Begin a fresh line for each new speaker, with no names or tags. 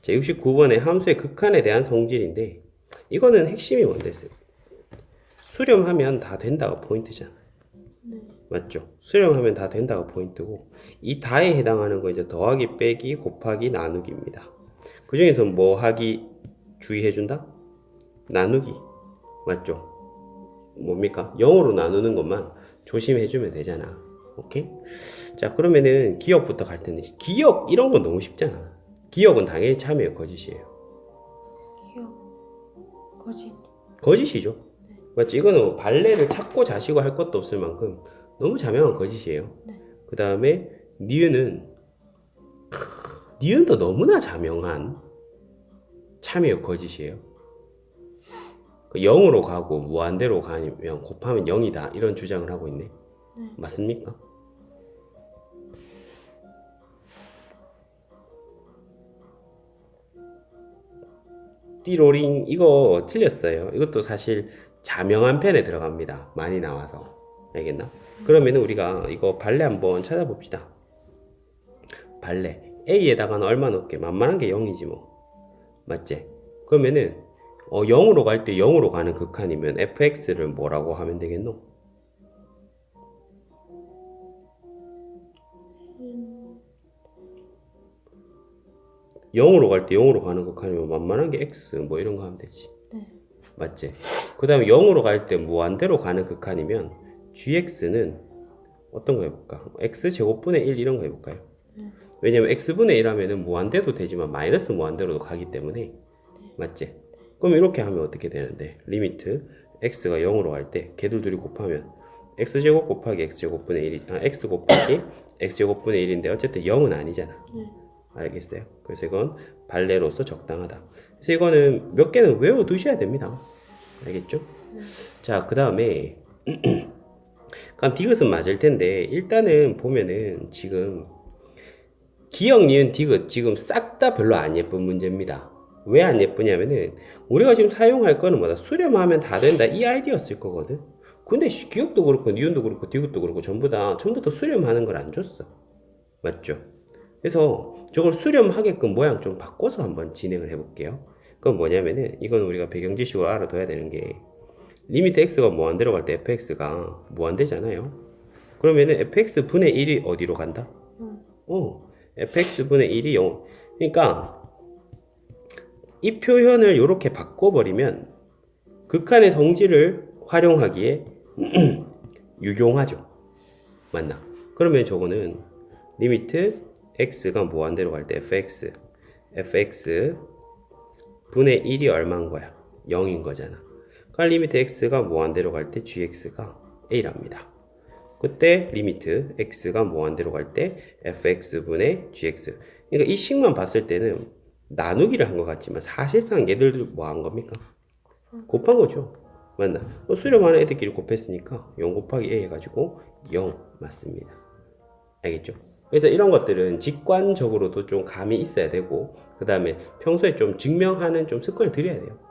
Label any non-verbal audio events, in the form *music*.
자, 69번에 함수의 극한에 대한 성질인데 이거는 핵심이 뭔데? 수렴하면 다 된다가 포인트잖아. 맞죠? 수렴하면 다 된다가 포인트고 이 다에 해당하는 거 이제 더하기, 빼기, 곱하기, 나누기입니다. 그 중에서 뭐 하기 주의해 준다? 나누기. 맞죠? 뭡니까? 0으로 나누는 것만 조심해 주면 되잖아. 오케이? 자, 그러면은 기억부터 갈 텐데 기억 이런 건 너무 쉽잖아. 기억은 당연히 참여의 거짓이에요.
기억 거짓
거짓이죠. 맞죠? 이거는 뭐 발레를 찾고 자시고 할 것도 없을 만큼 너무 자명한 거짓이에요.
네.
그 다음에 니은은 니은도 너무나 자명한 참여의 거짓이에요. 그 0으로 가고 무한대로 가면 곱하면 0이다 이런 주장을 하고 있네.
네.
맞습니까? 띠로링 이거 틀렸어요. 이것도 사실 자명한 편에 들어갑니다. 많이 나와서 알겠나? 그러면 우리가 이거 발레 한번 찾아봅시다. 발레 A에다가는 얼마 넣을게? 만만한 게 0이지 뭐 맞지? 그러면은 어, 0으로 갈 때 0으로 가는 극한이면 fx를 뭐라고 하면 되겠노? 0으로 갈 때 0으로 가는 극한이면 만만한 게 x 뭐 이런 거 하면 되지.
네.
맞지? 그 다음에 0으로 갈 때 무한대로 가는 극한이면 gx는 어떤 거 해볼까? x 제곱분의 1 이런 거 해볼까요?
네.
왜냐면 x분의 1 하면은 무한대도 되지만 마이너스 무한대로도 가기 때문에 맞지? 그럼 이렇게 하면 어떻게 되는데? 리미트 x가 0으로 갈 때 걔들 둘이 곱하면 x제곱 곱하기 x제곱분의 1이 아 x 곱하기 x제곱분의 1인데 어쨌든 0은 아니잖아.
네.
알겠어요? 그래서 이건 발레로서 적당하다. 그래서 이거는 몇 개는 외워 두셔야 됩니다. 알겠죠? 자, 그 다음에 *clears throat* 그럼 디귿은 맞을 텐데 일단은 보면은 지금 기억, 니은, 디귿 지금 싹 다 별로 안 예쁜 문제입니다. 왜 안 예쁘냐면은 우리가 지금 사용할 거는 뭐다? 수렴하면 다 된다 이 아이디어였을 거거든. 근데 씨, 기억도 그렇고 니은도 그렇고 디귿도 그렇고 전부 다 처음부터 수렴하는 걸 안 줬어. 맞죠? 그래서 저걸 수렴하게끔 모양 좀 바꿔서 한번 진행을 해볼게요. 그건 뭐냐면은 이건 우리가 배경 지식으로 알아둬야 되는 게 리미트 x가 무한대로 갈 때 fx가 무한대잖아요. 그러면은 fx 분의 1이 어디로 간다?
음.
어, fx 분의 1이 0. 그러니까 이 표현을 이렇게 바꿔버리면 극한의 성질을 활용하기에 *clears throat* 유용하죠. 맞나? 그러면 저거는 리미트 x가 무한대로 갈 때 fx fx 분의 1이 얼마인 거야? 0인 거잖아. 그러니까 리미트 x가 무한대로 갈 때 gx가 a랍니다. 그때 리미트 x가 무한대로 갈 때 fx 분의 gx. 그러니까 이 식만 봤을 때는 나누기를 한 것 같지만 사실상 얘들도 뭐한 겁니까? 곱한 거죠. 맞나? 뭐 수렴하는 애들끼리 곱했으니까 0 곱하기 a 해가지고 0 맞습니다. 알겠죠? 그래서 이런 것들은 직관적으로도 좀 감이 있어야 되고 그 다음에 평소에 좀 증명하는 좀 습관을 들여야 돼요.